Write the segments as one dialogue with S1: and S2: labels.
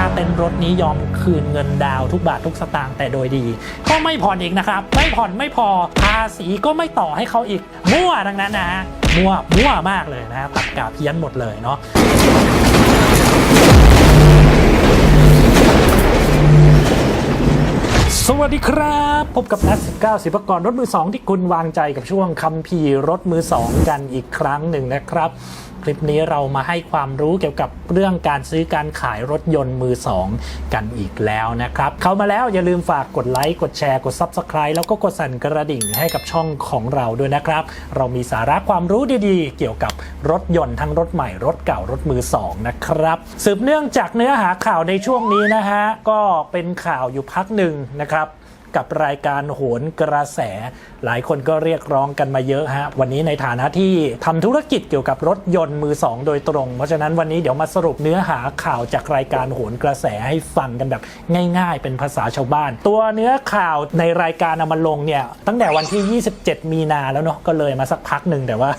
S1: ถ้าเต็นรถนี้ยอมคืนเงินดาวทุกบาททุกสตางค์แต่โดยดี ก็ไม่ผ่อนอีกนะครับ ไม่ผ่อนไม่พอภาษีก็ไม่ต่อให้เขาอีก มั่วดังนั้นนะฮะมั่วมั่วมากเลยนะตัดกาเพี้ยนหมดเลยเนาะสวัสดีครับ พบกับนัด19สิบกรรถมือ 2 ที่คุณวางใจกับช่วงคัมภีร์รถมือ 2 กันอีกครั้งหนึ่งนะครับ คลิปนี้เรามาให้ความรู้เกี่ยวกับเรื่องการซื้อการขายรถยนต์มือ 2 กันอีกแล้วนะครับ เข้ามาแล้วอย่าลืมฝากกดไลค์กดแชร์กด Subscribe แล้วก็กดสั่นกระดิ่งให้กับช่องของเราด้วยนะครับ เรามีสาระความรู้ดีๆ เกี่ยวกับรถยนต์ทั้งรถใหม่รถเก่ารถมือ 2 นะครับ สืบเนื่องจากเนื้อหาข่าวในช่วงนี้นะฮะก็เป็นข่าวอยู่พักหนึ่งนะครับ กับรายการโหนกระแส หลายคนก็เรียกร้องกันมาเยอะฮะ วันนี้ในฐานะที่ทำธุรกิจเกี่ยวกับรถยนต์มือ2โดยตรง เพราะฉะนั้นวันนี้เดี๋ยวมาสรุปเนื้อหาข่าวจากรายการโหนกระแสให้ฟังกันแบบง่าย ๆ เป็นภาษาชาวบ้าน ตัวเนื้อข่าวในรายการเอามาลงเนี่ยตั้งแต่วันที่ 27 มีนาแล้วเนาะก็เลยมาสักพักหนึ่งแต่ว่า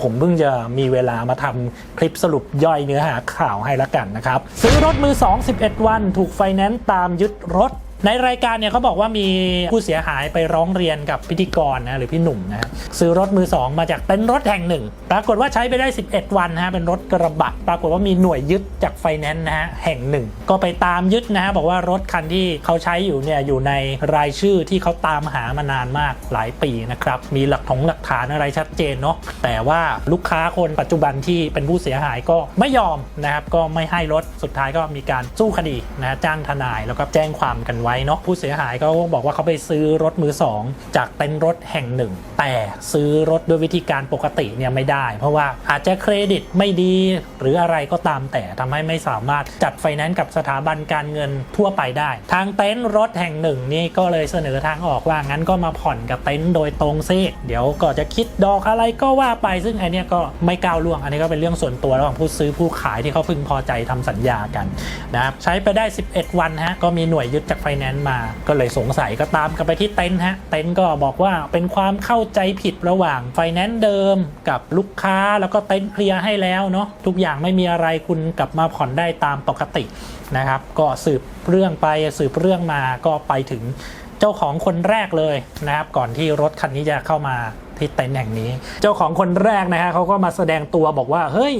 S1: ผมเพิ่งจะมีเวลามาทำคลิปสรุปย่อยเนื้อหาข่าวให้ละกันนะครับซื้อรถมือ2 11 วัน ถูกไฟแนนซ์ตามยึดรถ ในรายการเนี่ยเขาบอกว่ามีผู้เสียหายไปร้องเรียนกับพิธีกรนะหรือพี่หนุ่มนะซื้อรถมือ 2 มาจากเต็นรถแห่งหนึ่ง ปรากฏว่าใช้ไปได้ 11 วันนะฮะเป็นรถกระบะปรากฏว่ามีหน่วยยึดจากไฟแนนซ์นะฮะแห่งหนึ่ง ก็ไปตามยึดนะฮะบอกว่ารถคันที่เขาใช้อยู่เนี่ยอยู่ในรายชื่อที่เขาตามหามานานมากหลายปีนะครับมีหลักถงหลักฐานอะไรชัดเจนเนาะแต่ว่าลูกค้าคนปัจจุบันที่เป็นผู้เสียหายก็ไม่ยอมนะครับก็ไม่ให้รถสุดท้ายก็มีการสู้คดีนะฮะจ้างทนายแล้วก็แจ้งความกันไว้เนาะผู้เสียหายเขาบอกว่าเขาไปซื้อรถมือสองจากเต็นท์รถแห่งหนึ่ง แต่ซื้อรถด้วยวิธีการปกติเนี่ยไม่ได้ เพราะว่าอาจจะเครดิตไม่ดี หรืออะไรก็ตามแต่ทำให้ไม่สามารถจัดไฟแนนซ์กับสถาบันการเงินทั่วไปได้ ทางเต็นท์รถแห่งหนึ่งนี่ก็เลยเสนอทางออกว่างั้นก็มาผ่อนกับเต็นท์โดยตรงซิเดี๋ยวก็จะคิดดอกอะไรก็ว่าไปซึ่งไอเนี้ยก็ไม่ก้าวล่วง อันนี้ก็เป็นเรื่องส่วนตัวระหว่างผู้ซื้อผู้ขายที่เขาพึงพอใจทำสัญญากันนะครับใช้ไปได้ 11 วันฮะก็มีหน่วยยึดจากไฟแนนซ์มา ก็เลยสงสัยก็ตามกันไปที่เต็นท์ฮะ เต็นท์ก็บอกว่าเป็นความเข้าใจผิดระหว่างไฟแนนซ์เดิมกับลูกค้าแล้วก็เต็นท์เคลียร์ให้แล้วเนาะทุกอย่างไม่มีอะไรคุณกลับมาผ่อนได้ตามปกตินะครับ ก็สืบเรื่องไปสืบเรื่องมาก็ไปถึงเจ้าของคนแรกเลยนะครับ ก่อนที่รถคันนี้จะเข้ามาที่เต็นท์แห่งนี้ เจ้าของคนแรกนะฮะเขาก็มาแสดงตัวบอกว่าเฮ้ย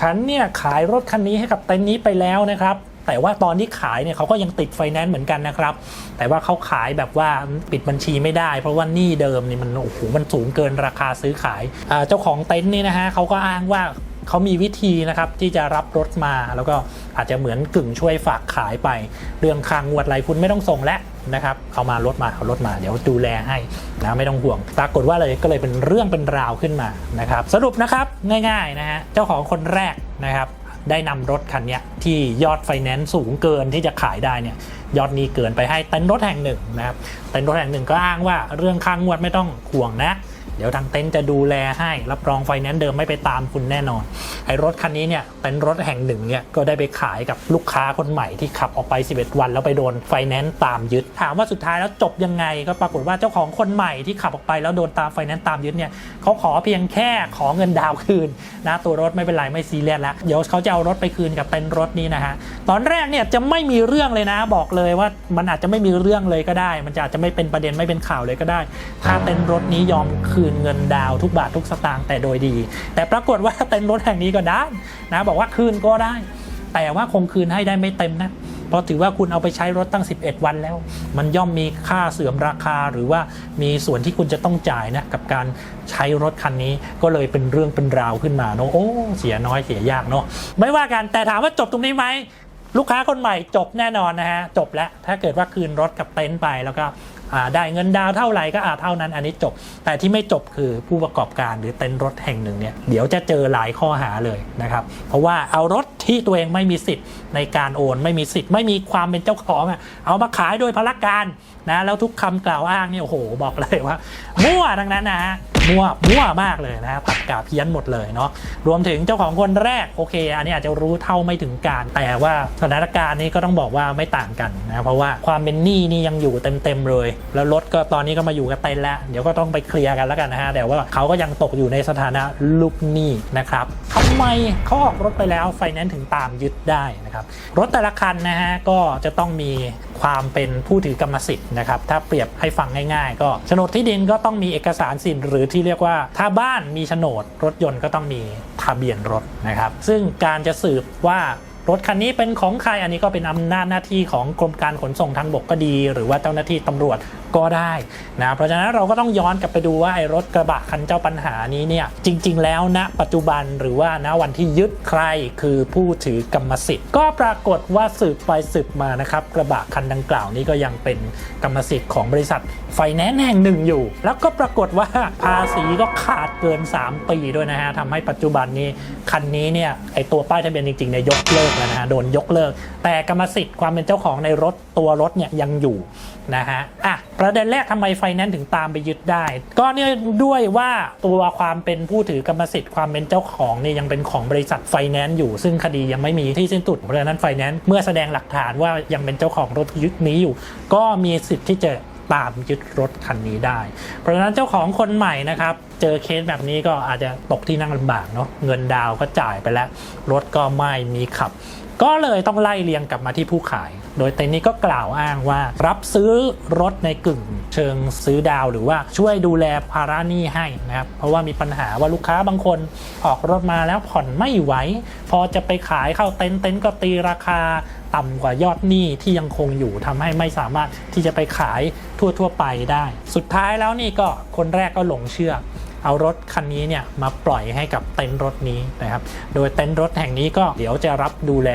S1: ฉันเนี่ยขายรถคันนี้ให้กับเต็นท์นี้ไปแล้วนะครับ แต่ว่าตอนที่ขายเนี่ยเขาก็ยังติดไฟแนนซ์เหมือนกันนะครับ แต่ว่าเขาขายแบบว่าปิดบัญชีไม่ได้ เพราะว่าหนี้เดิมนี่มันโอ้โหมันสูงเกินราคาซื้อขายเจ้าของเต็นท์นี่นะฮะเขาก็อ้างว่าเขามีวิธีนะครับที่จะรับรถมาแล้วก็อาจจะเหมือนกึ่งช่วยฝากขายไป เรื่องคางวดอะไรคุณไม่ต้องส่งแล้วนะครับเอามารถมาเอารถมาเดี๋ยวดูแลให้นะไม่ต้องห่วง ปรากฏว่าเลยก็เลยเป็นเรื่องเป็นราวขึ้นมานะครับ สรุปนะครับง่ายๆนะฮะเจ้าของคนแรกนะครับ ได้นำรถคันนี้ที่ยอดไฟแนนซ์สูงเกินที่จะขายได้เนี่ยยอดนี้เกินไปให้เต็นท์รถแห่งหนึ่งนะครับเต็นท์รถแห่งหนึ่งก็อ้างว่าเรื่องค่างวดไม่ต้องห่วงนะ เดี๋ยวทางเต็นท์จะดูแลให้รับรองไฟแนนซ์เดิมไม่ไปตามคุณแน่นอนไอ้รถคันนี้เนี่ยเต็นท์รถแห่งหนึ่งเนี่ยก็ได้ไปขายกับลูกค้าคนใหม่ที่ขับออกไป 11 วัน แล้วไปโดนไฟแนนซ์ตามยึด ถามว่าสุดท้ายแล้วจบยังไง ก็ปรากฏว่าเจ้าของคนใหม่ที่ขับออกไปแล้วโดนตามไฟแนนซ์ตามยึดเนี่ยเขาขอเพียงแค่ขอเงินดาวน์คืนนะตัวรถไม่เป็นไรไม่ซีเรียสแล้วเดี๋ยวเขาจะเอารถไปคืนกับเต็นท์รถนี้นะฮะตอนแรกเนี่ยจะไม่มีเรื่องเลยนะบอกเลยว่ามันอาจจะไม่มีเรื่องเลยก็ได้ มันอาจจะไม่เป็นประเด็นไม่เป็นข่าวเลยก็ได้ ถ้าเต็นท์รถนี้ยอมคืนเงินดาวทุกบาททุกสตางค์แต่โดยดี แต่ปรากฏว่าเต็นท์รถแห่งนี้ก็ได้นะบอกว่าคืนก็ได้ แต่ว่าคงคืนให้ได้ไม่เต็มนะเพราะถือว่าคุณเอาไปใช้รถตั้ง 11 วันแล้ว มันย่อมมีค่าเสื่อมราคาหรือว่ามีส่วนที่คุณจะต้องจ่ายนะกับการใช้รถคันนี้ก็เลยเป็นเรื่องเป็นราวขึ้นมาเนอะโอ้เสียน้อยเสียยากเนาะไม่ว่ากันแต่ถามว่าจบตรงนี้ไหม ลูกค้าคนใหม่จบแน่นอนนะฮะจบแล้วถ้าเกิดว่าคืนรถกับเต็นท์ไปแล้วก็ได้เงินดาวเท่าไหร่ก็อาเท่านั้นอันนี้จบ แต่ที่ไม่จบคือผู้ประกอบการหรือเต็นท์รถแห่งหนึ่งเนี่ยเดี๋ยวจะเจอหลายข้อหาเลยนะครับ เพราะว่าเอารถที่ตัวเองไม่มีสิทธิ์ในการโอน ไม่มีสิทธิ์ไม่มีความเป็นเจ้าของอะเอามาขายโดยพละกการนะแล้วทุกคำกล่าวอ้างเนี่ยโอ้โหบอกเลยว่ามั่วทั้งนั้นนะฮะมั่วมั่วมากเลยนะผัดกาเพี้ยนหมดเลยเนาะรวมถึงเจ้าของคนแรกโอเค อันนี้อาจจะรู้เท่าไม่ถึงการ แต่ว่าสถานการณ์นี้ก็ต้องบอกว่าไม่ต่างกันนะเพราะว่าความเป็นหนี้นี่ยังอยู่เต็มๆเลย แล้วรถก็ตอนนี้ก็มาอยู่กับเต็นแล้ว เดี๋ยวก็ต้องไปเคลียร์กันแล้วกันนะฮะแต่ว่าเขาก็ยังตกอยู่ในสถานะลูกหนี้นะครับทำไมเขาออกรถไปแล้วไฟแนนซ์ถึงตามยึดได้นะครับรถแต่ละคันนะฮะก็จะต้องมี ความเป็นผู้ถือกรรมสิทธิ์นะครับถ้าเปรียบให้ฟังง่ายๆ ก็โฉนดที่ดินก็ต้องมีเอกสารสิทธิ์หรือที่เรียกว่าถ้าบ้านมีโฉนดรถยนต์ก็ต้องมีทะเบียนรถนะครับซึ่งการจะสืบว่า รถคันนี้เป็นของใครอันนี้ก็เป็นอำนาจหน้าที่ของกรมการขนส่งทางบกก็ดี หรือว่าเจ้าหน้าที่ตำรวจก็ได้นะเพราะฉะนั้นเราก็ต้องย้อนกลับไปดูว่าไอ้รถกระบะคันเจ้าปัญหานี้เนี่ยจริง ๆ แล้วณปัจจุบันหรือว่าณวันที่ยึดใครคือผู้ถือกรรมสิทธิ์ ก็ปรากฏว่าสืบไปสืบมานะครับกระบะคันดังกล่าวนี้ก็ยังเป็นกรรมสิทธิ์ของบริษัทไฟแนนซ์แห่งหนึ่งอยู่ แล้วก็ปรากฏว่าภาษีก็ขาดเกิน 3 ปีด้วยนะฮะทำให้ปัจจุบันนี้คันนี้เนี่ยไอ้ตัวป้ายทะเบียนจริงๆเนี่ยยกเลิกแล้วนะฮะโดนยกเลิก แต่กรรมสิทธิ์ความเป็นเจ้าของในรถตัวรถเนี่ยยังอยู่นะฮะอะประเด็นแรกทำไมไฟแนนซ์ถึงตามไปยึดได้ ก็เนื่องด้วยว่าตัวความเป็นผู้ถือกรรมสิทธิ์ความเป็นเจ้าของเนี่ยยังเป็นของบริษัทไฟแนนซ์อยู่ ซึ่งคดียังไม่มีที่สิ้นสุดเพราะฉะนั้นไฟแนนซ์เมื่อแสดงหลักฐานว่ายังเป็นเจ้าของรถยึดนี้อยู่ ก็มีสิทธิ์ที่จะ ตามยึดรถคันนี้ได้ เพราะฉะนั้นเจ้าของคนใหม่นะครับ เจอเคสแบบนี้ก็อาจจะตกที่นั่งลำบากเนาะเงินดาวก็จ่ายไปแล้ว รถก็ไม่มีขับ ก็เลยต้องไล่เรียงกลับมาที่ผู้ขาย โดยเต็นท์นี้ก็กล่าวอ้างว่า รับซื้อรถในกึ่ง เชิงซื้อดาวหรือว่าช่วยดูแลภาระหนี้ให้นะครับ เพราะว่ามีปัญหาว่าลูกค้าบางคนออกรถมาแล้วผ่อนไม่ไหวพอจะไปขายเข้าเต็นท์เต็นท์ก็ตีราคา ต่ำกว่ายอดหนี้ที่ยังคงอยู่ทำให้ไม่สามารถที่จะไปขายทั่วๆไปได้ สุดท้ายแล้วนี่ก็คนแรกก็หลงเชื่อเอารถคันนี้เนี่ยมาปล่อยให้กับเต็นท์รถนี้นะครับ โดยเต็นท์รถแห่งนี้ก็เดี๋ยวจะรับดูแล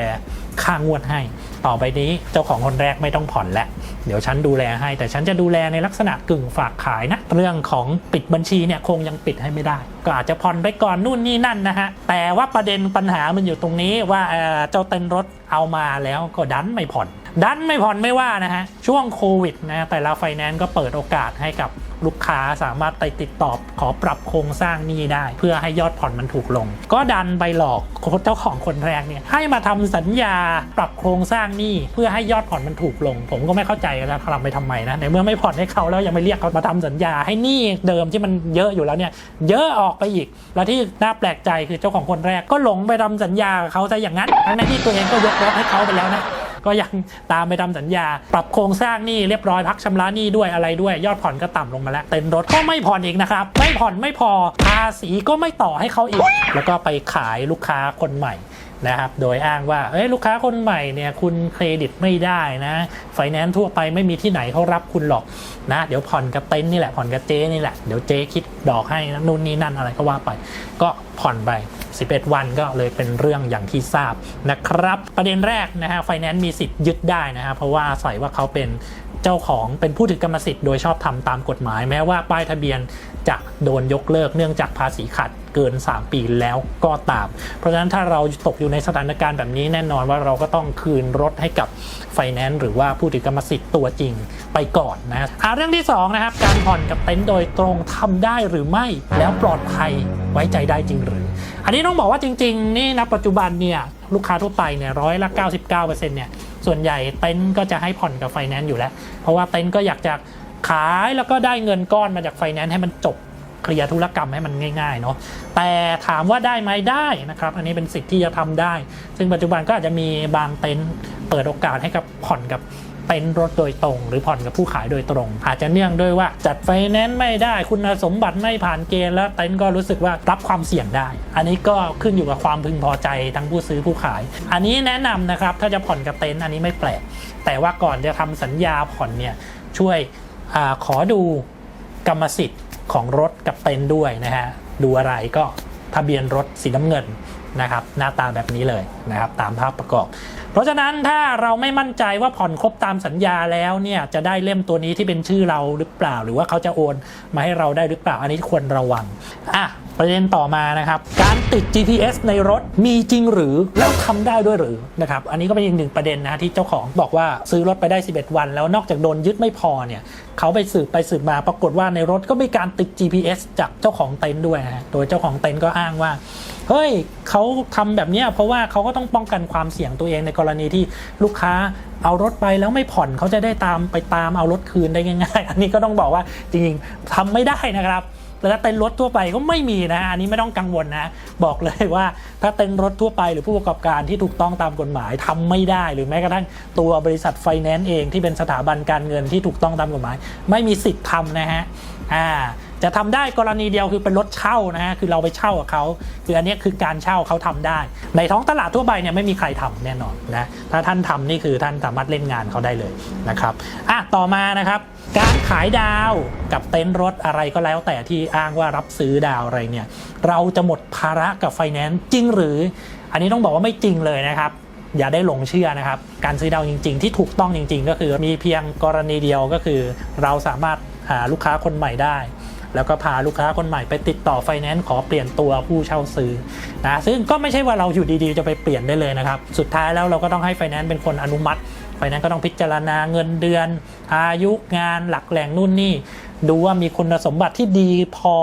S1: ค่างวดให้ ต่อไปนี้เจ้าของคนแรกไม่ต้องผ่อนแล้วเดี๋ยวฉันดูแลให้ แต่ฉันจะดูแลในลักษณะกึ่งฝากขายนะเรื่องของปิดบัญชีเนี่ยคงยังปิดให้ไม่ได้ ก็อาจจะผ่อนไปก่อนนู่นนี่นั่นนะฮะแต่ว่าประเด็นปัญหามันอยู่ตรงนี้ว่าเอ่อเจ้าเต็นท์รถเอามาแล้วก็ดันไม่ผ่อน ดันไม่ผ่อนไม่ว่านะฮะ ช่วงโควิดนะแต่ละไฟแนนซ์ก็เปิดโอกาสให้กับลูกค้าสามารถไปติดต่อขอปรับโครงสร้างหนี้ได้ เพื่อให้ยอดผ่อนมันถูกลง ก็ดันไปหลอกเจ้าของคนแรกเนี่ยให้มาทำสัญญาปรับโครงสร้างหนี้เพื่อให้ยอดผ่อนมันถูกลง ผมก็ไม่เข้าใจนะทำไปทำไมนะในเมื่อไม่ผ่อนให้เขาแล้วยังไม่เรียกเขามาทำสัญญา ให้หนี้เดิมที่มันเยอะอยู่แล้วเนี่ยเยอะออกไปอีก แล้วที่น่าแปลกใจคือเจ้าของคนแรกก็หลงไปทำสัญญากับเขาซะอย่างนั้นทั้งที่ตัวเองก็ยกรถให้เขาไปแล้วนะ ก็ยังตามไปทำสัญญา ปรับโครงสร้างหนี้เรียบร้อยพักชำระหนี้ด้วยอะไรด้วย ยอดผ่อนก็ต่ำลงมาแล้วเต็นรถก็ไม่ผ่อนอีกนะครับไม่ผ่อนไม่พอภาษีก็ไม่ต่อให้เขาอีก แล้วก็ไปขายลูกค้าคนใหม่นะครับ โดยอ้างว่า เอ้ยลูกค้าคนใหม่เนี่ยคุณเครดิตไม่ได้นะ ไฟแนนซ์ทั่วไปไม่มีที่ไหนเขารับคุณหรอกนะ เดี๋ยวผ่อนกับเต็นนี่แหละผ่อนกับเจ๊นี่แหละ เดี๋ยวเจ๊คิดดอกให้นะนู่นนี่นั่นอะไรก็ว่าไป ก็ผ่อนไป 11 วันก็เลยเป็นเรื่องอย่างที่ทราบนะครับ ประเด็นแรกนะฮะไฟแนนซ์มีสิทธิ์ยึดได้นะฮะเพราะว่าอาศัยว่าเขาเป็น เจ้าของเป็นผู้ถือกรรมสิทธิ์โดยชอบทำตามกฎหมาย แม้ว่าป้ายทะเบียนจะโดนยกเลิกเนื่องจากภาษีขาดเกิน 3 ปีแล้วก็ตาม เพราะฉะนั้นถ้าเราตกอยู่ในสถานการณ์แบบนี้แน่นอนว่าเราก็ต้องคืนรถให้กับไฟแนนซ์หรือว่าผู้ถือกรรมสิทธิ์ตัวจริงไปก่อนนะอะเรื่องที่สองนะครับ การผ่อนกับเต็นท์โดยตรงทำได้หรือไม่แล้วปลอดภัยไว้ใจได้จริงหรือ อันนี้ต้องบอกว่าจริง ๆ นี่นะปัจจุบันเนี่ยลูกค้าทั่วไปเนี่ยร้อยละ 99%เนี่ย ส่วนใหญ่เต็นท์ก็จะให้ผ่อนกับไฟแนนซ์อยู่แล้ว เพราะว่าเต็นท์ก็อยากจะขายแล้วก็ได้เงินก้อนมาจากไฟแนนซ์ให้มันจบเคลียร์ธุรกรรมให้มันง่าย ๆ เนาะแต่ถามว่าได้ไหมได้นะครับ อันนี้เป็นสิทธิ์ที่จะทำได้ ซึ่งปัจจุบันก็อาจจะมีบางเต็นท์เปิดโอกาสให้กับผ่อนกับ เต็นท์รถโดยตรง หรือผ่อนกับผู้ขายโดยตรง อาจจะเนื่องด้วยว่าจัดไฟแนนซ์ไม่ได้คุณสมบัติไม่ผ่านเกณฑ์แล้วเต็นท์ก็รู้สึกว่ารับความเสี่ยงได้ อันนี้ก็ขึ้นอยู่กับความพึงพอใจทั้งผู้ซื้อผู้ขาย อันนี้แนะนำนะครับถ้าจะผ่อนกับเต็นท์อันนี้ไม่แปลกแต่ว่าก่อนจะทำสัญญาผ่อนเนี่ยช่วยอขอดูกรรมสิทธิ์ของรถกับเต็นท์ด้วยนะฮะดูอะไรก็ทะเบียนรถสีน้ำเงิน นะครับหน้าตาแบบนี้เลยนะครับตามภาพประกอบ เพราะฉะนั้นถ้าเราไม่มั่นใจว่าผ่อนครบตามสัญญาแล้วเนี่ยจะได้เล่มตัวนี้ที่เป็นชื่อเราหรือเปล่า หรือว่าเขาจะโอนมาให้เราได้หรือเปล่าอันนี้ควรระวังอะ ประเด็นต่อมานะครับ การติด GPS ในรถมีจริงหรือแล้วทำได้ด้วยหรือนะครับอันนี้ก็เป็นอีกหนึ่งประเด็นนะที่เจ้าของบอกว่าซื้อรถไปได้ 11 วัน แล้วนอกจากโดนยึดไม่พอเนี่ยเขาไปสืบไปสืบมาปรากฏว่าในรถก็มีการติด GPS จากเจ้าของเต็นท์ด้วยนะฮะโดยเจ้าของเต็นท์ก็อ้างว่าเฮ้ยเขาทำแบบนี้เพราะว่าเขาก็ต้องป้องกันความเสี่ยงตัวเองในกรณีที่ลูกค้าเอารถไปแล้วไม่ผ่อนเขาจะได้ตามไปตามเอารถคืนได้ง่าย ๆ อันนี้ก็ต้องบอกว่าจริงๆทำไม่ได้นะครับ แล้วเต็นรถทั่วไปก็ไม่มีนะอันนี้ไม่ต้องกังวลนะ บอกเลยว่าถ้าเต็นรถทั่วไปหรือผู้ประกอบการที่ถูกต้องตามกฎหมายทำไม่ได้ หรือแม้กระทั่งตัวบริษัทไฟแนนซ์เองที่เป็นสถาบันการเงินที่ถูกต้องตามกฎหมาย ไม่มีสิทธิ์ทำนะฮะอ่าจะทำได้กรณีเดียวคือเป็นรถเช่านะฮะคือเราไปเช่ากับเขาคืออันนี้คือการเช่าเขาทำได้ ในท้องตลาดทั่วไปเนี่ยไม่มีใครทำแน่นอนนะถ้าท่านทำนี่คือท่านสามารถเล่นงานเขาได้เลยนะครับอะต่อมานะครับ การขายดาวกับเต็นท์รถอะไรก็แล้ว แต่ที่อ้างว่ารับซื้อดาวอะไรเนี่ยเราจะหมดภาระกับไฟแนนซ์จริงหรือ อันนี้ต้องบอกว่าไม่จริงเลยนะครับอย่าได้หลงเชื่อนะครับ การซื้อดาวจริง ๆ ที่ถูกต้องจริง ๆ ก็คือมีเพียงกรณีเดียวก็คือ เราสามารถหาลูกค้าคนใหม่ได้ แล้วก็พาลูกค้าคนใหม่ไปติดต่อไฟแนนซ์ขอเปลี่ยนตัวผู้เช่าซื้อนะซึ่งก็ไม่ใช่ว่าเราอยู่ดีๆ จะไปเปลี่ยนได้เลยนะครับ สุดท้ายแล้วเราก็ต้องให้ไฟแนนซ์เป็นคนอนุมัติไฟแนนซ์ก็ต้องพิจารณาเงินเดือน อายุงานหลักแหล่งนู่นนี่ ดูว่ามีคุณสมบัติที่ดีพอ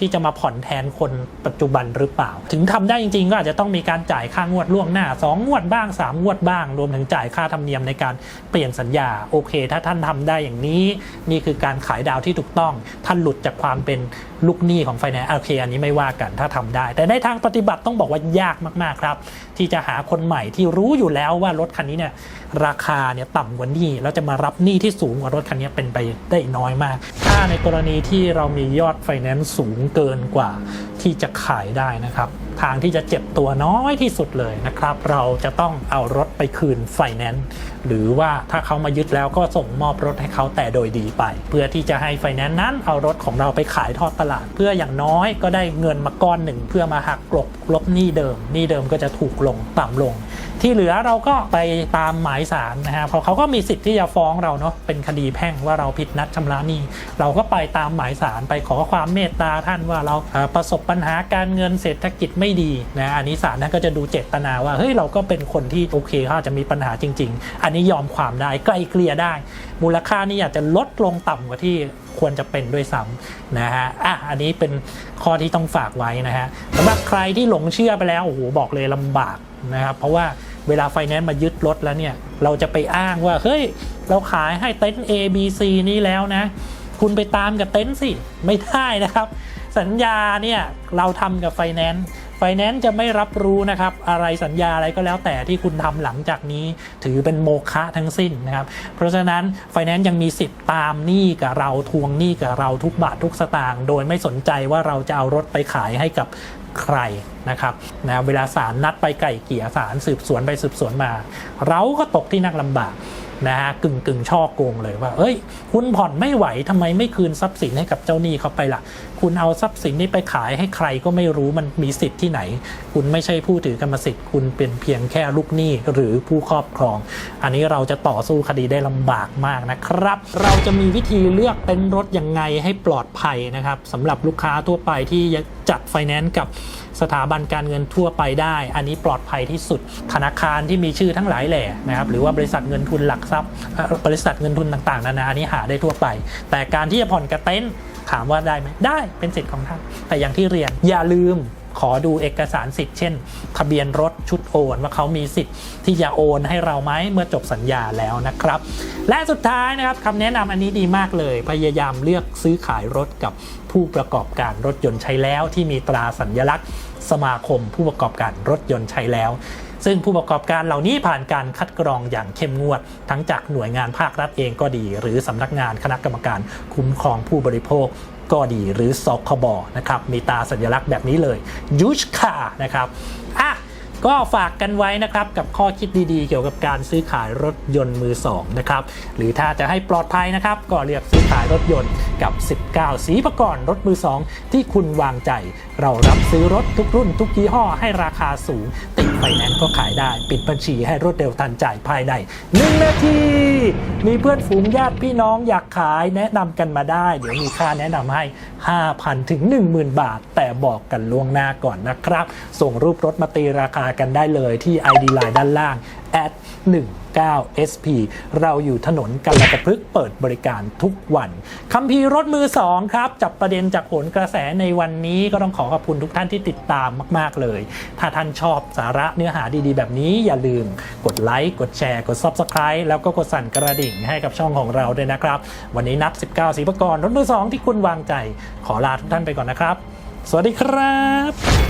S1: ที่จะมาผ่อนแทนคนปัจจุบันหรือเปล่า ถึงทำได้จริง ๆ ก็อาจจะต้องมีการจ่ายค่างวดล่วงหน้า 2 งวดบ้าง 3 งวดบ้าง รวมถึงจ่ายค่าธรรมเนียมในการเปลี่ยนสัญญาโอเค ถ้าท่านทำได้อย่างนี้ นี่คือการขายดาวที่ถูกต้อง ท่านหลุดจากความเป็นลูกหนี้ของไฟแนนซ์โอเค อันนี้ไม่ว่ากันถ้าทำได้ แต่ในทางปฏิบัติต้องบอกว่ายากมากๆครับ ที่จะหาคนใหม่ที่รู้อยู่แล้วว่ารถคันนี้เนี่ยราคาเนี่ยต่ำกว่านี้แล้วจะมารับหนี้ที่สูงกว่ารถคันนี้เป็นไปได้น้อยมาก ถ้าในกรณีที่เรามียอดไฟแนนซ์สูงเกินกว่าที่จะขายได้นะครับ ทางที่จะเจ็บตัวน้อยที่สุดเลยนะครับ เราจะต้องเอารถไปคืนไฟแนนซ์หรือว่าถ้าเขามายึดแล้วก็ส่งมอบรถให้เขาแต่โดยดีไป เพื่อที่จะให้ไฟแนนซ์นั้นเอารถของเราไปขายทอดตลาด เพื่ออย่างน้อยก็ได้เงินมาก้อนหนึ่ง เพื่อมาหักกลบลบหนี้เดิมหนี้เดิมก็จะถูกลงต่ำลง ที่เหลือเราก็ไปตามหมายสารนะฮะเพราะเขาก็มีสิทธิ์ที่จะฟ้องเราเนาะเป็นคดีแพ่งว่าเราผิดนัดชำระหนี้เราก็ไปตามหมายสารไปขอความเมตตาท่านว่าเราประสบปัญหาการเงินเศรษฐกิจไม่ดีนะอันนี้ศาลท่านก็จะดูเจตนาว่าเฮ้ยเราก็เป็นคนที่โอเคเขาอาจจะมีปัญหาจริง ๆ อันนี้ยอมความได้ไกลเกลี่ยได้ มูลค่านี่อาจจะลดลงต่ำกว่าที่ควรจะเป็นด้วยซ้ำนะฮะ อะ อันนี้เป็นข้อที่ต้องฝากไว้นะฮะสำหรับใครที่หลงเชื่อไปแล้ว โอ้โห บอกเลยลำบากนะครับ เพราะว่า เวลาไฟแนนซ์มายึดรถแล้วเนี่ย เราจะไปอ้างว่า เฮ้ย เราขายให้เต็นท์ A B C นี้แล้วนะ คุณไปตามกับเต็นท์สิ ไม่ได้นะครับ สัญญาเนี่ย เราทำกับไฟแนนซ์ ไฟแนนซ์จะไม่รับรู้นะครับอะไรสัญญาอะไรก็แล้วแต่ที่คุณทำหลังจากนี้ถือเป็นโมฆะทั้งสิ้นนะครับ เพราะฉะนั้นไฟแนนซ์ยังมีสิทธิ์ตามหนี้กับเราทวงหนี้กับเราทุกบาททุกสตางค์โดยไม่สนใจว่าเราจะเอารถไปขายให้กับใครนะครับนะเวลาศาลนัดไปไก่เกลี่ยศาลสืบสวนไปสืบสวนมา เราก็ตกที่นั่งลำบากนะฮะกึ่งกึ่งช่อโกงเลยว่า เอ้ย คุณผ่อนไม่ไหวทำไมไม่คืนทรัพย์สินให้กับเจ้าหนี้เขาไปล่ะ คุณเอาทรัพย์สินนี้ไปขายให้ใครก็ไม่รู้มันมีสิทธิ์ที่ไหน คุณไม่ใช่ผู้ถือกรรมสิทธิ์ คุณเป็นเพียงแค่ลูกหนี้หรือผู้ครอบครอง อันนี้เราจะต่อสู้คดีได้ลำบากมากนะครับ เราจะมีวิธีเลือกเต็นรถยังไงให้ปลอดภัยนะครับสำหรับลูกค้าทั่วไปที่จัดไฟแนนซ์กับสถาบันการเงินทั่วไปได้ อันนี้ปลอดภัยที่สุด ธนาคารที่มีชื่อทั้งหลายแหล่นะครับ หรือว่าบริษัทเงินทุนหลักทรัพย์ บริษัทเงินทุนต่างๆนานา อันนี้หาได้ทั่วไป แต่การที่จะผ่อนกระเต้น ถามว่าได้ไหมได้เป็นสิทธิ์ของท่าน แต่อย่างที่เรียนอย่าลืมขอดูเอกสารสิทธิ์เช่น ทะเบียนรถชุดโอน ว่าเขามีสิทธิ์ที่จะโอนให้เราไหมเมื่อจบสัญญาแล้วนะครับ และสุดท้ายนะครับคำแนะนำอันนี้ดีมากเลย พยายามเลือกซื้อขายรถกับผู้ประกอบการรถยนต์ใช้แล้ว ที่มีตราสัญลักษณ์ สมาคมผู้ประกอบการรถยนต์ใช้แล้ว ซึ่งผู้ประกอบการเหล่านี้ผ่านการคัดกรองอย่างเข้มงวด ทั้งจากหน่วยงานภาครัฐเองก็ดี หรือสำนักงานคณะกรรมการคุ้มครองผู้บริโภคก็ดีหรือสคบนะครับมีตาสัญลักษณ์แบบนี้เลยยูชคานะครับอะก็ฝากกันไว้นะครับกับข้อคิดดีๆ เกี่ยวกับการซื้อขายรถยนต์มือ2นะครับหรือถ้าจะให้ปลอดภัยนะครับ ก็เรียกซื้อขายรถยนต์กับ 19 สีประกอบรถมือ 2 ที่คุณวางใจ เรารับซื้อรถทุกรุ่นทุกยี่ห้อให้ราคาสูง ไฟแนนซ์ก็ขายได้ ปิดบัญชีให้รวดเร็วทันจ่ายภายใน 1 นาที มีเพื่อนฝูงญาติพี่น้องอยากขายแนะนำกันมาได้ เดี๋ยวมีค่าแนะนำให้ 5,000 ถึง 10,000 บาท แต่บอกกันล่วงหน้าก่อนนะครับ ส่งรูปรถมาตีราคากันได้เลยที่ ID Line ด้านล่าง at 19 SP เราอยู่ถนนกัลปะพฤกษ์เปิดบริการทุกวันคัมภีร์รถมือ2ครับ จับประเด็นจากโหนกระแสในวันนี้ก็ต้องขอขอบคุณทุกท่านที่ติดตามมาก ๆ เลย ถ้าท่านชอบสาระเนื้อหาดีๆ แบบนี้อย่าลืมกดไลค์กดแชร์ กด Subscribe แล้วก็กดสั่นกระดิ่งให้กับช่องของเราด้วยนะครับ วันนี้นัด19สีประกรณ์รถมือ2ที่คุณวางใจ ขอลาทุกท่านไปก่อนนะครับ สวัสดีครับ